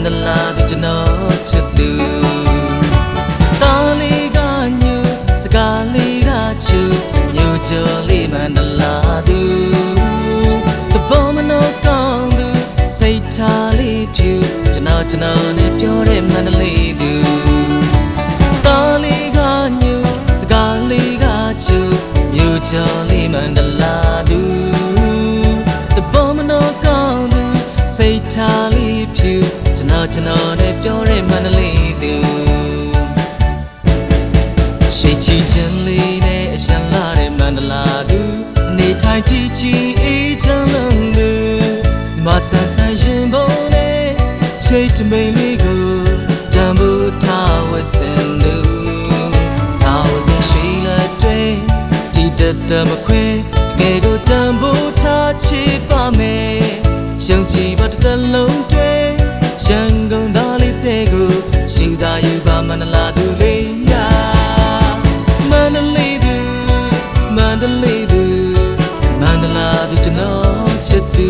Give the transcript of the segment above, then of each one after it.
န္တလာသူကျွန်တော်ချစ်သူတားလေးကညူစကားလေးကချူမြို့ကျော်လေးမန္တလာသူတဘောမနောကောင်းသူစိတ်ထားလေးဖြူကျွန်တော်ကျွန်တော်နဲ့ပြောတဲ့မန္တလေးသူတားလေးကညူစကားလေးကချူမြို့ကျော်လေးမန္တလာသူတဘောမနောကောင်းသူစိတ်ထားလေးဖြူ ကျွန်တော်ကျွန်တော်နဲ့ပြောတဲ့မန္တလေးသူရှိချီချင်းလေးနဲ့အရှမ်းလာတဲ့မန္တလာသူနေထိုင်တည်ကြည်အေးချမ်းလုံးသူဒီမှာဆန်းဆန်းရင်ပုံနဲ့ချိတ်တမိန်လေးကိုတံဘူးထားဝစင်သူထားဝစင်ရှိလက်တွေတီတက်တမခွဲငယ်ကိုတံဘူးထားချစ်ပါမယ်ရှုံချီပါတစ်သက်လုံး မန္တလာသူလေးရာမန္တလေးသူမန္တလေးသူမန္တလာသူကျွန်တော်ချစ်သူ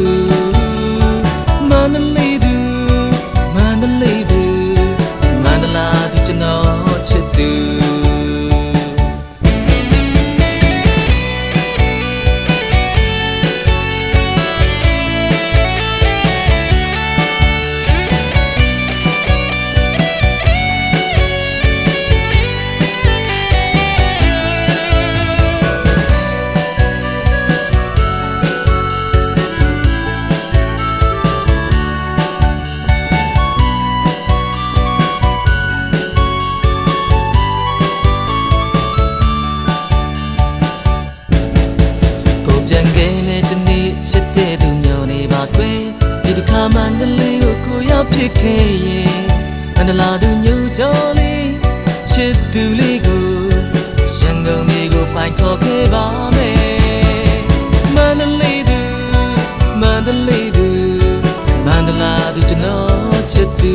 နေပါကွယ်ဒီတစ်ခါမှနလေးကိုကိုရောက်ဖြစ်ခဲ့ရင်မန္တလာသူညိုကြောလေးချစ်သူလေးကိုရှန်ကုန်မြေကိုပိုင်ခေါ်ခဲ့ပါမယ်မန္တလေးသူမန္တလေးသူမန္တလာသူကျွန်တော်ချစ်သူ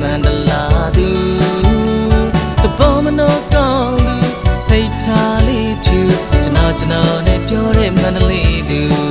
ချိုလေးမန္တလာသူတဘောမနောကောင်းသူစိတ်ထားလေးဖြူကျွန်တော်ကျွန်တော်နဲ့ပြောတဲ့မန္တလေးသူ